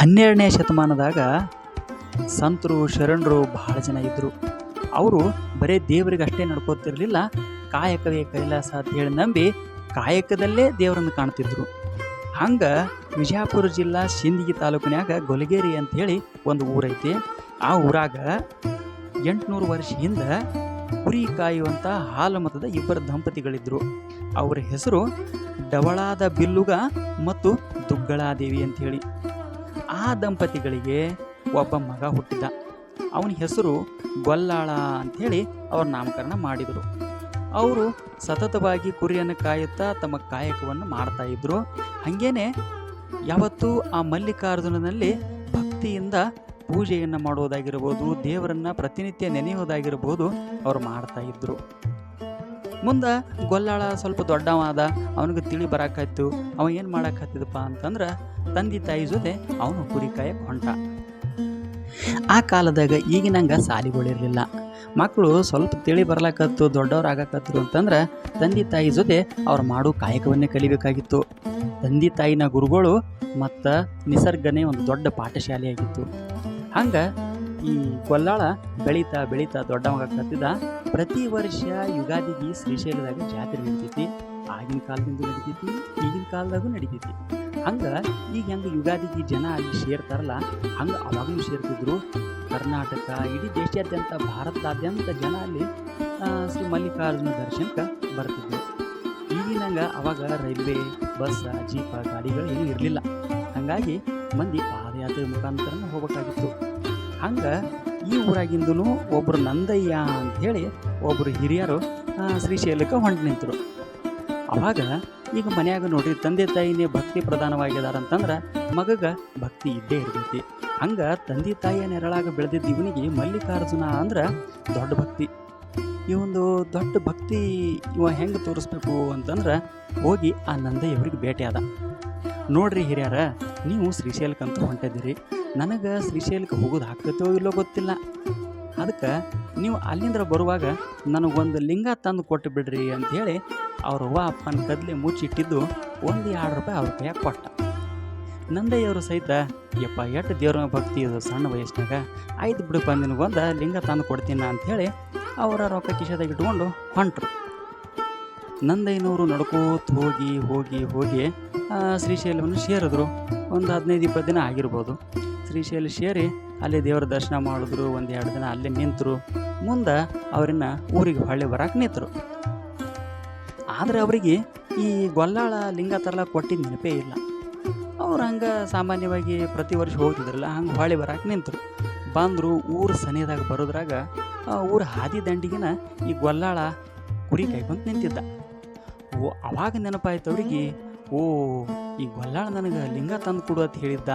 ಹನ್ನೆರಡನೇ ಶತಮಾನದಾಗ ಸಂತರು, ಶರಣರು ಬಹಳ ಜನ ಇದ್ದರು ಅವರು ಬರೀ ದೇವರಿಗೆ ಅಷ್ಟೇ ನಡ್ಕೋತಿರ್ಲಿಲ್ಲ. ಕಾಯಕವೇ ಕೈಲಾಸ ಅಂತ ಹೇಳಿ ನಂಬಿ ಕಾಯಕದಲ್ಲೇ ದೇವರನ್ನು ಕಾಣ್ತಿದ್ರು. ಹಂಗೆ ವಿಜಯಪುರ ಜಿಲ್ಲಾ ಸಿಂದಗಿ ತಾಲೂಕಿನ್ಯಾಗ ಗೊಲಗೇರಿ ಅಂಥೇಳಿ ಒಂದು ಊರೈತಿ. ಆ ಊರಾಗ ಎಂಟುನೂರು ವರ್ಷ ಹಿಂದೆ ಕುರಿ ಕಾಯುವಂಥ ಹಾಲು ಮತದ ಇಬ್ಬರು ದಂಪತಿಗಳಿದ್ದರು ಅವರ ಹೆಸರು ಡವಳಾದ ಬಿಲ್ಲುಗ ಮತ್ತು ದುಗ್ಗಳಾದೇವಿ ಅಂಥೇಳಿ ಆ ದಂಪತಿಗಳಿಗೆ ಒಬ್ಬ ಮಗ ಹುಟ್ಟಿದ ಅವನ ಹೆಸರು ಗೊಲ್ಲಾಳ ಅಂಥೇಳಿ ಅವ್ರ ನಾಮಕರಣ ಮಾಡಿದರು. ಅವರು ಸತತವಾಗಿ ಕುರಿಯನ್ನು ಕಾಯುತ್ತಾ ತಮ್ಮ ಕಾಯಕವನ್ನು ಮಾಡ್ತಾ ಇದ್ರು. ಹಾಗೇನೆ ಯಾವತ್ತೂ ಆ ಮಲ್ಲಿಕಾರ್ಜುನನಲ್ಲಿ ಭಕ್ತಿಯಿಂದ ಪೂಜೆಯನ್ನು ಮಾಡೋದಾಗಿರ್ಬೋದು ದೇವರನ್ನು ಪ್ರತಿನಿತ್ಯ ನೆನೆಯುವುದಾಗಿರ್ಬೋದು ಅವ್ರು ಮಾಡ್ತಾ ಇದ್ರು. ಮುಂದೆ ಗೊಲ್ಲಾಳ ಸ್ವಲ್ಪ ದೊಡ್ಡವಾದ, ಅವನಿಗೆ ತಿಳಿ ಬರಾಕಾಯ್ತು. ಅವ ಏನು ಮಾಡಾಕತ್ತಿದಪ್ಪ ಅಂತಂದ್ರೆ ತಂದೆ ತಾಯಿ ಜೊತೆ ಅವನು ಕುರಿ ಕಾಯಕ್ಕೆ ಹೊಂಟ. ಆ ಕಾಲದಾಗ ಈಗಿನಂಗೆ ಸಾಲಿಗಳಿರಲಿಲ್ಲ. ಮಕ್ಕಳು ಸ್ವಲ್ಪ ತಿಳಿ ಬರ್ಲಾಕತ್ತು, ದೊಡ್ಡವ್ರು ಆಗಾಕತ್ರು ಅಂತಂದ್ರೆ ತಂದೆ ತಾಯಿ ಜೊತೆ ಅವ್ರು ಮಾಡೋ ಕಾಯಕವನ್ನೇ ಕಲಿಬೇಕಾಗಿತ್ತು. ತಂದೆ ತಾಯಿನ ಗುರುಗಳು ಮತ್ತು ನಿಸರ್ಗನೇ ಒಂದು ದೊಡ್ಡ ಪಾಠಶಾಲೆಯಾಗಿತ್ತು. ಹಂಗೆ ಈ ಕೊಲ್ಲಾಳ ಬೆಳೀತಾ ಬೆಳೀತಾ ಕತ್ತಿದ ಪ್ರತಿ ವರ್ಷ ಯುಗಾದಿಗೆ ಶ್ರೀಶೈಲದಾಗ ಜಾತ್ರೆ ನಡಿತೈತಿ. ಆಗಿನ ಕಾಲದಿಂದ ನಡಿತೈತಿ, ಈಗಿನ ಕಾಲದಾಗೂ ನಡಿತೈತಿ. ಹಂಗೆ ಈಗ ಹೆಂಗೆ ಯುಗಾದಿಗೆ ಜನ ಅಲ್ಲಿ ಸೇರ್ತಾರಲ್ಲ, ಹಂಗೆ ಅವಾಗಲೂ ಸೇರ್ತಿದ್ರು. ಕರ್ನಾಟಕ, ಇಡೀ ದೇಶಾದ್ಯಂತ, ಭಾರತದಾದ್ಯಂತ ಜನ ಅಲ್ಲಿ ಶ್ರೀ ಮಲ್ಲಿಕಾರ್ಜುನ ದರ್ಶನಕ್ಕೆ ಬರ್ತಿದ್ರು. ಈಗಿನಂಗೆ ಅವಾಗ ರೈಲ್ವೆ, ಬಸ್, ಜೀಪ, ಗಾಡಿಗಳು ಏನೂ ಇರಲಿಲ್ಲ. ಹಾಗಾಗಿ ಮಂದಿ ಪಾದಯಾತ್ರೆ ಮುಖಾಂತರ ಹೋಗ್ಬೇಕಾಗಿತ್ತು. ಹಂಗೆ ಈ ಊರಾಗಿಂದೂ ಒಬ್ಬರು ನಂದಯ್ಯ ಅಂತ ಹೇಳಿ ಒಬ್ಬರು ಹಿರಿಯರು ಶ್ರೀ ಶ್ರೀಶೈಲಕ್ಕೆ ಹೊಂಟು ನಿಂತರು. ಅವಾಗ ಈಗ ಮನ್ಯಾಗ ನೋಡಿ ತಂದೆ ತಾಯಿನೇ ಭಕ್ತಿ ಪ್ರಧಾನವಾಗಿದಾರ ಅಂತಂದ್ರೆ ಮಗಗ ಭಕ್ತಿ ಇದ್ದೇ ಇರ್ತೈತಿ. ಹಂಗೆ ತಂದೆ ತಾಯಿಯ ನೆರಳಾಗ ಬೆಳೆದಿದ್ದ ಇವನಿಗೆ ಮಲ್ಲಿಕಾರ್ಜುನ ಅಂದ್ರೆ ದೊಡ್ಡ ಭಕ್ತಿ. ಈ ಒಂದು ದೊಡ್ಡ ಭಕ್ತಿ ಇವ ಹೆಂಗೆ ತೋರಿಸ್ಬೇಕು ಅಂತಂದ್ರೆ ಹೋಗಿ ಆ ನಂದಯ್ಯವ್ರಿಗೆ ಭೇಟಿಯಾದ ನೋಡ್ರಿ ಹಿರಿಯರ, ನೀವು ಶ್ರೀಶೈಲಕ್ಕಂತೂ ಹೊಂಟಿದ್ದೀರಿ. ನನಗೆ ಶ್ರೀಶೈಲಕ್ಕೆ ಹೋಗೋದು ಆಗ್ತೈತೋ ಇಲ್ಲೋ ಗೊತ್ತಿಲ್ಲ. ಅದಕ್ಕೆ ನೀವು ಅಲ್ಲಿಂದ ಬರುವಾಗ ನನಗೊಂದು ಲಿಂಗ ತಂದು ಕೊಟ್ಟು ಬಿಡ್ರಿ ಅಂಥೇಳಿ ಅವ್ರ ಅವ್ವ ಅಪ್ಪನ ಕದ್ಲೆ ಮುಚ್ಚಿಟ್ಟಿದ್ದು ಒಂದು ಎರಡು ರೂಪಾಯಿ ಅವ್ರ ಕೈಯಾಗ ಕೊಟ್ಟ. ನಂದಯ್ಯವರು ಸಹಿತ, ಯಪ್ಪ, ಎಷ್ಟು ದೇವ್ರ ಭಕ್ತಿ ಇದು ಸಣ್ಣ ವಯಸ್ಸಿನಾಗ. ಆಯ್ತು ಬಿಡಪ್ಪ ಒಂದು ಲಿಂಗ ತಂದು ಕೊಡ್ತೀನಿ ಅಂಥೇಳಿ ಅವರ ರೊಕ್ಕ ಕಿಶದಾಗ ಇಟ್ಕೊಂಡು ಹೊಂಟ್ರು. ನಂದಯ್ಯನವರು ನಡ್ಕೋತ ಹೋಗಿ ಹೋಗಿ ಹೋಗಿ ಶ್ರೀಶೈಲವನ್ನು ಸೇರಿದ್ರು. ಒಂದು ಹದಿನೈದು, ಇಪ್ಪತ್ತು ದಿನ ಆಗಿರ್ಬೋದು. ಶ್ರೀಶೈಲ ಸೇರಿ ಅಲ್ಲಿ ದೇವರ ದರ್ಶನ ಮಾಡಿದ್ರು, ಒಂದು ಎರಡು ದಿನ ಅಲ್ಲೇ ನಿಂತರು. ಮುಂದೆ ಅವ್ರನ್ನ ಊರಿಗೆ ಹೊಳ್ಳಿ ಬರಕ್ಕೆ ನಿಂತರು. ಆದರೆ ಅವರಿಗೆ ಈ ಗೊಲ್ಲಾಳ ಲಿಂಗ ತರಲ ಕೊಟ್ಟಿದ್ದ ನೆನಪೇ ಇಲ್ಲ. ಅವ್ರು ಹಂಗೆ ಸಾಮಾನ್ಯವಾಗಿ ಪ್ರತಿ ವರ್ಷ ಹೋಗ್ತಿದ್ರಲ್ಲ, ಹಂಗೆ ಹೊಳ್ಳಿ ಬರಕ್ಕೆ ನಿಂತರು. ಬಂದರು ಊರು ಸನಿದಾಗ ಬರೋದ್ರಾಗ ಊರ ಹಾದಿ ದಂಡಿಗಿನ ಈ ಗೊಲ್ಲಾಳ ಕುರಿ ಕಾಯ್ಕೊಂಡು ನಿಂತಿದ್ದ. ಓ, ಅವಾಗ ನೆನಪಾಯ್ತು ಅವ್ರಿಗೆ, ಓ ಈ ಗೊಲ್ಲಾಳ ನನಗೆ ಲಿಂಗ ತಂದು ಕೊಡು ಅಂತ ಹೇಳಿದ್ದ.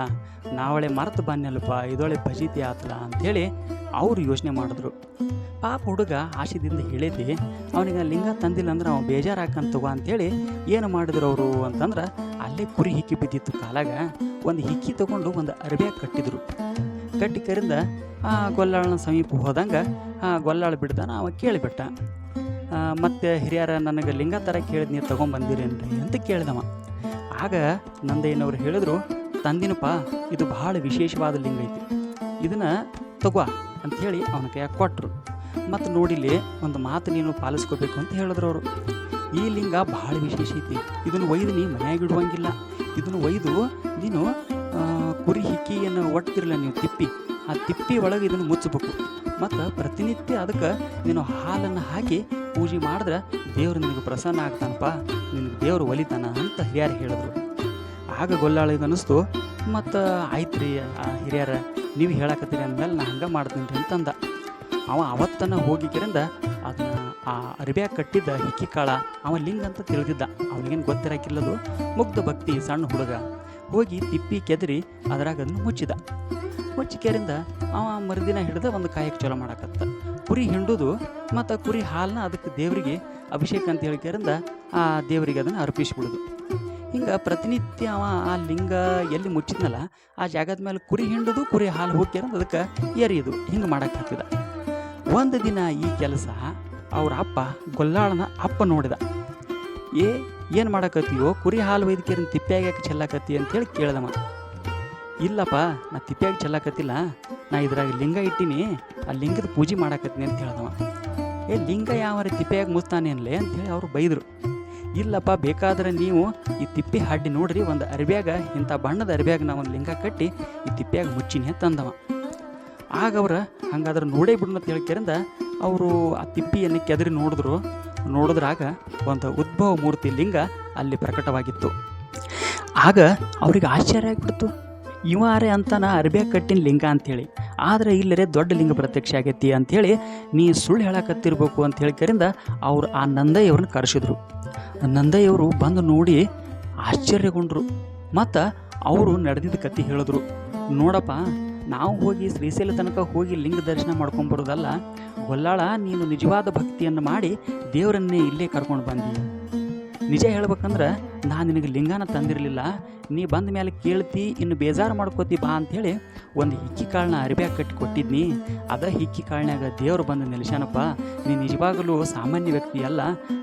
ನಾವಳೆ ಮರೆತು ಬನ್ನಲ್ಲಪ್ಪ ಇದೊಳೆ ಭಜಿತಿ ಆತಲ್ಲ ಅಂಥೇಳಿ ಅವರು ಯೋಚನೆ ಮಾಡಿದ್ರು. ಪಾಪ ಹುಡುಗ ಆಶೆದಿಂದ ಹೇಳಿದ್ವಿ ಅವನಿಗೆ ಲಿಂಗ ತಂದಿಲ್ಲ ಅಂದ್ರೆ ಅವ ಬೇಜಾರಾಕಂತ ತಗೋ ಅಂಥೇಳಿ ಏನು ಮಾಡಿದ್ರು ಅವರು ಅಂತಂದ್ರೆ ಅಲ್ಲೇ ಕುರಿ ಹಿಕ್ಕಿ ಬಿದ್ದಿತ್ತು ಕಾಲಾಗ, ಒಂದು ಹಿಕ್ಕಿ ತಗೊಂಡು ಒಂದು ಅರ್ಬ್ಯಾಗ ಕಟ್ಟಿದ್ರು. ಕಟ್ಟಿ ಕರಿಂದ ಆ ಗೊಲ್ಲಾಳನ ಸಮೀಪ ಹೋದಂಗೆ ಆ ಗೊಲ್ಲಾಳ ಬಿಡ್ದಾನ ಅವ ಕೇಳಿಬಿಟ್ಟ. ಮತ್ತು ಮತ್ತೆ ಹಿರಿಯರ ನನಗೆ ಲಿಂಗ ಥರ ಕೇಳಿದ್ ನೀವು ತೊಗೊಂಬಂದಿರೇನ್ರಿ ಅಂತ ಕೇಳಿದವ. ಆಗ ನಂದಯ್ಯನವರು ಹೇಳಿದ್ರು, ತಂದಿನಪ್ಪ, ಇದು ಬಹಳ ವಿಶೇಷವಾದ ಲಿಂಗ ಐತಿ. ಇದನ್ನು ತಗೋ ಅಂಥೇಳಿ ಅವನ ಕೈಯಾಗ ಕೊಟ್ಟರು ಮತ್ತು ನೋಡಿಲಿ ಒಂದು ಮಾತು ನೀನು ಪಾಲಿಸ್ಕೋಬೇಕು ಅಂತ ಹೇಳಿದ್ರು ಅವರು. ಈ ಲಿಂಗ ಬಹಳ ವಿಶೇಷ ಐತಿ. ಇದನ್ನು ಒಯ್ದು ನೀ ಮನೆಯಾಗಿ ಇಡುವಂಗಿಲ್ಲ. ಇದನ್ನು ಒಯ್ದು ನೀನು ಕುರಿ ಹಿಕ್ಕಿಯನ್ನು ಒಟ್ಟಿರಲ್ಲ ನೀವು ತಿಪ್ಪಿ. ಆ ತಿಪ್ಪಿ ಒಳಗೆ ಇದನ್ನು ಮುಚ್ಚಬೇಕು. ಮತ್ತು ಪ್ರತಿನಿತ್ಯ ಅದಕ್ಕೆ ನೀನು ಹಾಲನ್ನು ಹಾಕಿ ಪೂಜೆ ಮಾಡಿದ್ರೆ ದೇವ್ರು ನಿನಗೆ ಪ್ರಸನ್ನ ಆಗ್ತಾನಪ್ಪ, ನಿನಗೆ ದೇವ್ರು ಒಲಿತಾನ ಅಂತ ಹಿರಿಯರು ಹೇಳಿದ್ರು. ಆಗ ಗೊಲ್ಲಾಳಿಗೆ ಅನ್ನಿಸ್ತು, ಮತ್ತು ಆಯ್ತು ರೀ ಹಿರಿಯರ, ನೀವು ಹೇಳಕತ್ತೀರಿ ಅಂದಮೇಲೆ ನಾ ಹಂಗೆ ಮಾಡ್ತೀನಿ ರೀ ಅಂತಂದ. ಅವ ಅವತ್ತನ ಹೋಗಿಕ್ಕಿರಿಂದ ಅದನ್ನ ಆ ಅರಿಬ್ಯಾಗ ಕಟ್ಟಿದ್ದ ಹಿಕ್ಕಿ ಕಾಳ, ಅವ ಲಿಂಗ ಅಂತ ತಿಳಿದಿದ್ದ. ಅವನಿಗೇನು ಗೊತ್ತಿರಕ್ಕಿಲ್ಲದು ಮುಗ್ಧ ಭಕ್ತಿ ಸಣ್ಣ ಹುಡುಗ ಹೋಗಿ ತಿಪ್ಪಿ ಕೆದರಿ ಅದ್ರಾಗ ಅದನ್ನು ಮುಚ್ಚಿದ. ಮುಚ್ಚಿಕೆರಿಂದ ಅವ ಮರುದಿನ ಹಿಡಿದು ಒಂದು ಕಾಯಕ್ಕೆ ಚಲೋ ಮಾಡಕತ್ತ. ಕುರಿ ಹಿಂಡುದು ಮತ್ತು ಆ ಕುರಿ ಹಾಲನ್ನ ಅದಕ್ಕೆ ದೇವರಿಗೆ ಅಭಿಷೇಕ ಅಂತ ಹೇಳಿಕೆರಿಂದ ಆ ದೇವರಿಗೆ ಅದನ್ನು ಅರ್ಪಿಸ್ಬಿಡುದು. ಹಿಂಗೆ ಪ್ರತಿನಿತ್ಯ ಅವ ಆ ಲಿಂಗ ಎಲ್ಲಿ ಮುಚ್ಚಿದ್ನಲ್ಲ, ಆ ಜಾಗದ ಮೇಲೆ ಕುರಿ ಹಿಂಡುದು, ಕುರಿ ಹಾಲು ಹೋಗ್ಯಾರಂತ ಅದಕ್ಕೆ ಎರಿಯೋದು. ಹಿಂಗೆ ಮಾಡಕ್ಕೆ ಹತ್ತಿದ. ಒಂದು ದಿನ ಈ ಕೆಲಸ ಅವ್ರ ಅಪ್ಪ ಗೊಲ್ಲಾಳನ ಅಪ್ಪ ನೋಡಿದ. ಏ, ಏನು ಮಾಡಕತ್ತೀಯೋ, ಕುರಿ ಹಾಲು ಒಯ್ದಕೇರನ್ ತಿಪ್ಪ್ಯಾಗ ಯಾಕೆ ಚೆಲ್ಲಾಕತ್ತಿ ಅಂತೇಳಿ ಕೇಳ್ದವ ಇಲ್ಲಪ್ಪ, ನಾ ತಿಪ್ಪ್ಯಾಗ ಚೆಲ್ಲಾಕತ್ತಿಲ್ಲ. ನಾ ಇದ್ರಾಗ ಲಿಂಗ ಇಟ್ಟೀನಿ, ಆ ಲಿಂಗದ ಪೂಜೆ ಮಾಡಾಕತ್ತೀನಿ ಅಂತ ಹೇಳ್ದವ. ಏ, ಲಿಂಗ ಯಾವ ತಿಪ್ಪೆಯಾಗಿ ಮುಸ್ತಾನೆ ಅನ್ಲೇ ಅಂತೇಳಿ ಅವರು ಬೈದರು. ಇಲ್ಲಪ್ಪ, ಬೇಕಾದ್ರೆ ನೀವು ಈ ತಿಪ್ಪೆ ಹಡ್ಡಿ ನೋಡ್ರಿ, ಒಂದು ಅರ್ಬ್ಯಾಗ, ಇಂಥ ಬಣ್ಣದ ಅರ್ಬ್ಯಾಗ ನಾ ಒಂದು ಲಿಂಗ ಕಟ್ಟಿ ಈ ತಿಪ್ಪ್ಯಾಗ ಮುಚ್ಚಿನಿ ಅಂತಂದವ ಆಗ ಅವ್ರು ಹಂಗಾದ್ರೆ ನೋಡೇ ಬಿಡೋಣ ಅಂತ ಹೇಳ್ಕರಿಂದ ಅವರು ಆ ತಿಪ್ಪಿಯನ್ನು ಕೆದರಿ ನೋಡಿದ್ರು. ನೋಡಿದ್ರಾಗ ಒಂದು ಉದ್ಭವ ಮೂರ್ತಿ ಲಿಂಗ ಅಲ್ಲಿ ಪ್ರಕಟವಾಗಿತ್ತು. ಆಗ ಅವ್ರಿಗೆ ಆಶ್ಚರ್ಯ ಆಗ್ಬಿಡ್ತು. ಇವಾರೆ ಅಂತಾನ ಅರ್ಬೆ ಕಟ್ಟಿನ ಲಿಂಗ ಅಂಥೇಳಿ. ಆದರೆ ಇಲ್ಲರೇ ದೊಡ್ಡ ಲಿಂಗ ಪ್ರತ್ಯಕ್ಷ ಆಗೈತಿ ಅಂಥೇಳಿ ನೀ ಸುಳ್ಳು ಹೇಳಕತ್ತಿರ್ಬೇಕು ಅಂತ ಹೇಳಿಕರಿಂದ ಅವ್ರು ಆ ನಂದಯ್ಯವ್ರನ್ನ ಕರೆಸಿದ್ರು. ನಂದಯ್ಯವರು ಬಂದು ನೋಡಿ ಆಶ್ಚರ್ಯಗೊಂಡ್ರು. ಮತ್ತು ಅವರು ನಡೆದಿದ್ದ ಕತೆ ಹೇಳಿದ್ರು. ನೋಡಪ್ಪ, ನಾವು ಹೋಗಿ ಶ್ರೀಶೈಲ ತನಕ ಹೋಗಿ ಲಿಂಗ ದರ್ಶನ ಮಾಡ್ಕೊಂಬರೋದಲ್ಲ ಗೊಲ್ಲಾಳ ನೀನು ನಿಜವಾದ ಭಕ್ತಿಯನ್ನು ಮಾಡಿ ದೇವರನ್ನೇ ಇಲ್ಲೇ ಕರ್ಕೊಂಡು ಬಂದಿ. ನಿಜ ಹೇಳ್ಬೇಕಂದ್ರೆ ನಾನು ನಿನಗೆ ಲಿಂಗನ ತಂದಿರಲಿಲ್ಲ, ನೀ ಬಂದ ಮೇಲೆ ಕೇಳ್ತಿ, ಇನ್ನು ಬೇಜಾರು ಮಾಡ್ಕೋತಿ ಬಾ ಅಂಥೇಳಿ ಒಂದು ಹಿಕ್ಕಿ ಕಾಳನ್ನ ಅರಿಬ್ಯಾಗ ಕಟ್ಟಿ ಕೊಟ್ಟಿದ್ನಿ. ಅದ ಹಿಕ್ಕಿ ಕಾಳ್ನ್ಯಾಗ ದೇವ್ರು ಬಂದು ನಿಲ್ಸ್ಯಾನಪ್ಪ, ನೀ ನಿಜವಾಗಲೂ ಸಾಮಾನ್ಯ ವ್ಯಕ್ತಿ ಅಲ್ಲ,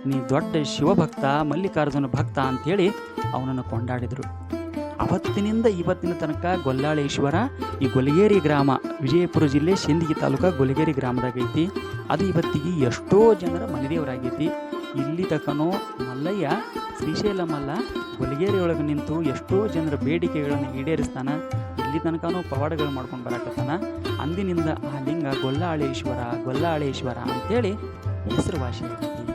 ನೀ ದೊಡ್ಡ ಶಿವಭಕ್ತ, ಮಲ್ಲಿಕಾರ್ಜುನ ಭಕ್ತ ಅಂಥೇಳಿ ಅವನನ್ನು ಕೊಂಡಾಡಿದರು. ಅವತ್ತಿನಿಂದ ಇವತ್ತಿನ ತನಕ ಗೊಲ್ಲಾಳೇಶ್ವರ ಈ ಗೊಲಗೇರಿ ಗ್ರಾಮ, ವಿಜಯಪುರ ಜಿಲ್ಲೆ ಸಿಂದಗಿ ತಾಲೂಕ ಗೊಲಗೇರಿ ಗ್ರಾಮದಾಗೈತಿ ಅದು ಇವತ್ತಿಗೆ ಎಷ್ಟೋ ಜನರ ಮನೆದೇವರಾಗೈತಿ. ಇಲ್ಲಿ ತಕನೋ ಮಲ್ಲಯ್ಯ ಶ್ರೀಶೈಲ ಮಲ್ಲ ಗೊಲಗೇರಿ ಒಳಗೆ ನಿಂತು ಎಷ್ಟೋ ಜನರ ಬೇಡಿಕೆಗಳನ್ನು ಈಡೇರಿಸ್ತಾನ. ಇಲ್ಲಿ ತನಕನೂ ಪವಾಡಗಳು ಮಾಡ್ಕೊಂಡು ಬರಾಕತ್ತಾನ. ಅಂದಿನಿಂದ ಆ ಲಿಂಗ ಗೊಲ್ಲಾಳೇಶ್ವರ ಗೊಲ್ಲಾಳೇಶ್ವರ ಅಂತೇಳಿ ಹೆಸರುವಾಸಿಯಾಗೈತಿ